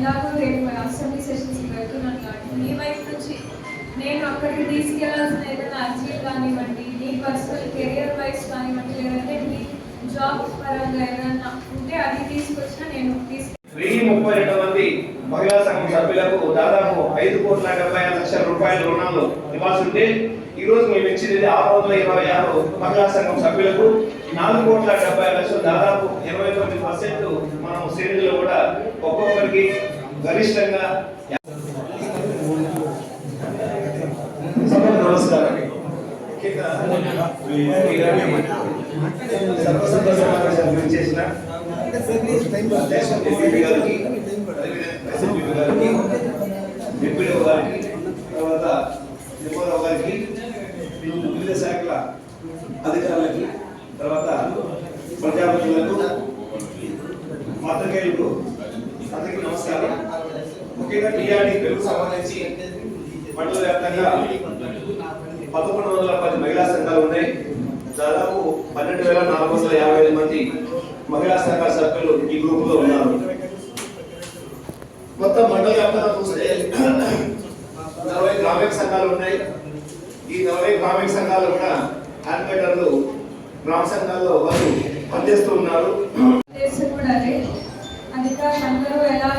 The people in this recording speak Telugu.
ఎలాగో రేపు అసెంబ్లీ సెషన్స్ పెడుతున్నాను కాబట్టి మీ వైపు నుంచి నేను అక్కడికి తీసుకెళ్ళాల్సిన ఏదైనా అర్జీలు కానివ్వండి నీ పర్సనల్ కెరియర్ వైజ్ కానివ్వండి లేదంటే నీ జాబ్ పరంగా ఏదైనా ఉంటే అది తీసుకొచ్చినా నేను తీసుకు వెయ్యి ముప్పై రెండు మంది మహిళా సంఘం సభ్యులకు దాదాపు ఐదు కోట్ల డెబ్బై ఐదు లక్షల రూపాయల రుణాలు ఇవ్వాల్సి ఉంటే ఈ రోజు మేము ఇచ్చింది ఆరు వందల ఇరవై ఆరు మహిళా సంఘం సభ్యులకు నాలుగు కోట్ల డెబ్బై లక్షలు దాదాపు ఇరవై తొమ్మిది పర్సెంట్ మనం శ్రేణిలో కూడా ఒక్కొక్కరికి గరిష్టంగా నమస్కారం. ముఖ్యంగా సర్వసభ సమావేశం చేసిన గారికి డిప్యూటీ గారికి తర్వాత గారికి వివిధ శాఖల అధికారులకి తర్వాత ప్రజాప్రతినిధులకు పత్రికేయులకు అందరికీ నమస్కారం. ముఖ్యంగా టీఆర్డీ పెరుగు సంబంధించి మండల వ్యాప్తంగా పదకొండు వందల పది మహిళా సంఘాలు ఉన్నాయి. దాదాపు పన్నెండు వేల నాలుగు వందల యాభై ఐదు మంది మహిళా సంఘాల సభ్యులు ఈ గ్రూప్లో ఉన్నారు. మొత్తం మండల వ్యాప్తంగా చూస్తే నలభై గ్రామీణ సంఘాలు ఉన్నాయి. ఈ నలభై గ్రామీణ సంఘాలు కూడా హ్యాండ్మేటర్లు గ్రామ వారు పనిచేస్తూ ఉన్నారు. అధికారులందరూ ఎలా